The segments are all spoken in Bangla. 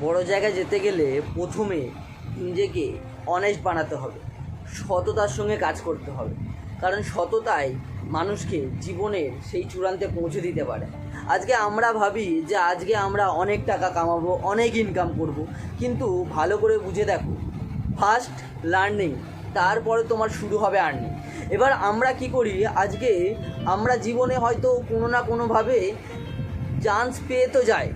বড় জায়গায় যেতে গেলে প্রথমে নিজেকে অনেস্ট বানাতে হবে। সততার সঙ্গে কাজ করতে হবে। কারণ সততাই মানুষকে জীবনের সেই চূড়ান্তে পৌঁছে দিতে পারে। আজকে আমরা ভাবি যে আজকে আমরা অনেক টাকা কামাবো, অনেক ইনকাম করব। কিন্তু ভালো করে বুঝে দেখো ফার্স্ট লার্নিং তারপরে তোমার শুরু হবে আর্নিং এবার আমরা কি করি? আজকে আমরা জীবনে হয়তো কোনো না কোনোভাবে চান্স পেয়ে তো যায়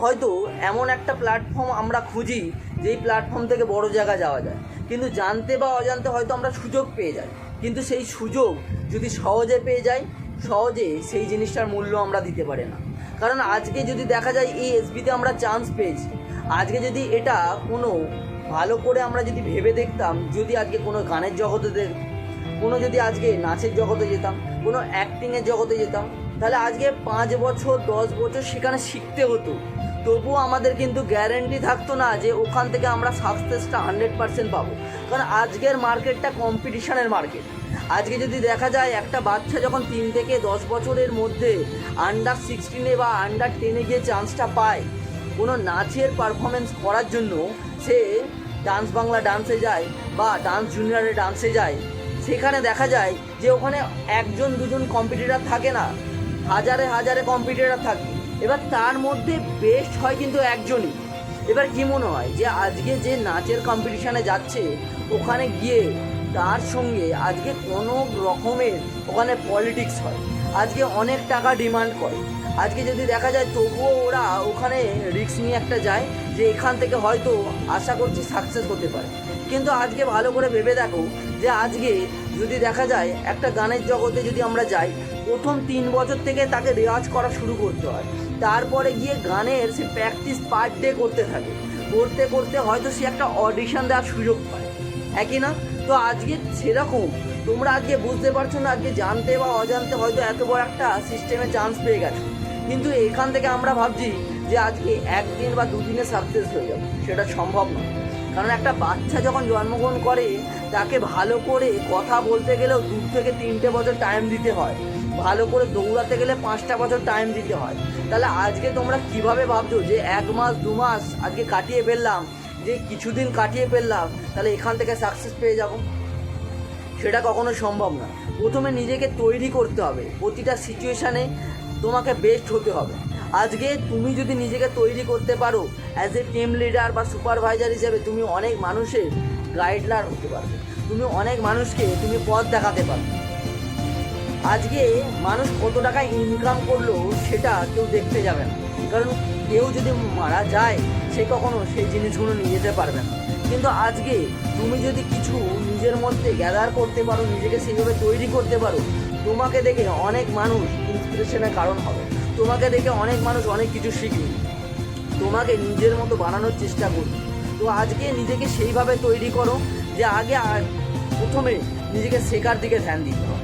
হয়তো এমন একটা প্ল্যাটফর্ম আমরা খুঁজি, যেই প্ল্যাটফর্ম থেকে বড় জায়গা যাওয়া যায়। কিন্তু জানতে বা অজান্তে হয়তো আমরা সুযোগ পেয়ে যাই। কিন্তু সেই সুযোগ যদি সহজে পেয়ে যাই, সহজে সেই জিনিসটার মূল্য আমরা দিতে পারি না। কারণ আজকে যদি দেখা যায় এই এসবিতে আমরা চান্স পেয়েছি, আজকে যদি এটা কোনো ভালো করে আমরা যদি ভেবে দেখতাম, যদি আজকে কোনো গানের জগতে কোনো যদি আজকে নাচের জগতে যেতাম, কোনো অ্যাক্টিংয়ের জগতে যেতাম, তাহলে আজকে পাঁচ বছর, দশ বছর সেখানে শিখতে হতো। তবুও আমাদের কিন্তু গ্যারেন্টি থাকতো না যে ওখান থেকে আমরা সাকসেসটা হান্ড্রেড পার্সেন্ট পাবো। কারণ আজকের মার্কেটটা কম্পিটিশনের মার্কেট আজকে যদি দেখা যায় একটা বাচ্চা যখন তিন থেকে দশ বছরের মধ্যে আন্ডার সিক্সটিনে বা আন্ডার টেনে গিয়ে চান্সটা পায়, কোনো নাচের পারফরমেন্স করার জন্য সে ডান্স বাংলা ডান্সে যায় বা ডান্স জুনিয়রে ডান্সে যায়, সেখানে দেখা যায় যে ওখানে একজন দুজন কম্পিটিটার থাকে না। হাজারে হাজারে কম্পিটিটার থাকে। এবার তার মধ্যে বেস্ট হয় কিন্তু একজনই। এবার কি মনে হয় যে আজকে যে নাচের কম্পিটিশানে যাচ্ছে, ওখানে গিয়ে তার সঙ্গে আজকে কোনো রকমের ওখানে পলিটিক্স হয়। আজকে অনেক টাকা ডিমান্ড করে। আজকে যদি দেখা যায় তবুও ওরা ওখানে রিস্ক নিয়ে একটা যায় যে এখান থেকে হয়তো আশা করছি সাকসেস হতে পারে। কিন্তু আজকে ভালো করে ভেবে দেখো যে আজকে যদি দেখা যায় একটা গানের জগতে যদি আমরা যাই প্রথম তিন বছর থেকে তাকে রেওয়াজ করা শুরু করতে হয়। তারপরে গিয়ে গানের সে প্র্যাকটিস পার ডে করতে থাকে। করতে করতে হয়তো সে একটা অডিশন দেওয়ার সুযোগ পায়। একই না? তো আজকে সেরকম। তোমরা আজকে বুঝতে পারছ না, আজকে জানতে বা অজান্তে হয়তো এত বড় একটা সিস্টেমে চান্স পেয়ে গেছো। কিন্তু এখান থেকে আমরা ভাবছি যে আজকে একদিন বা দুদিনে সাকসেস হয়ে যাবে। সেটা সম্ভব নয় কারণ একটা বাচ্চা যখন জন্মগ্রহণ করে, তাকে ভালো করে কথা বলতে গেলেও দু থেকে তিনটে বছর টাইম দিতে হয়। ভালো করে দৌড়াতে গেলে পাঁচটা বছর টাইম দিতে হয়। তাহলে আজকে তোমরা কীভাবে ভাবছ যে এক মাস, দু মাস আজকে কাটিয়ে ফেললাম, যে কিছুদিন কাটিয়ে ফেললাম, তাহলে এখান থেকে সাকসেস পেয়ে যাব? সেটা কখনো সম্ভব না। প্রথমে নিজেকে তৈরি করতে হবে। প্রতিটা সিচুয়েশানে তোমাকে বেস্ট হতে হবে। আজকে তুমি যদি নিজেকে তৈরি করতে পারো অ্যাজ এ টিম লিডার বা সুপারভাইজার হিসেবে তুমি অনেক মানুষের গাইডলার হতে পারবে। তুমি অনেক মানুষকে তুমি পথ দেখাতে পারবে। আজকে মানুষ কত টাকা ইনকাম করল সেটা কেউ দেখতে যাবে না। কারণ কেউ যদি মারা যায়, সে কখনো সেই জিনিসগুলো নিয়ে যেতে পারবে না। কিন্তু আজকে তুমি যদি কিছু নিজের মধ্যে গ্যাদার করতে পারো, নিজেকে সেইভাবে তৈরি করতে পারো, তোমাকে দেখে অনেক মানুষ ইন্সপিরেশনের কারণ হবে। তোমাকে দেখে অনেক মানুষ অনেক কিছু শিখবে। তোমাকে নিজের মতো বানানোর চেষ্টা করবে। তো আজকে নিজেকে সেইভাবে তৈরি করো যে আগে প্রথমে নিজেকে শেখার দিকে ধ্যান দিতে হবে।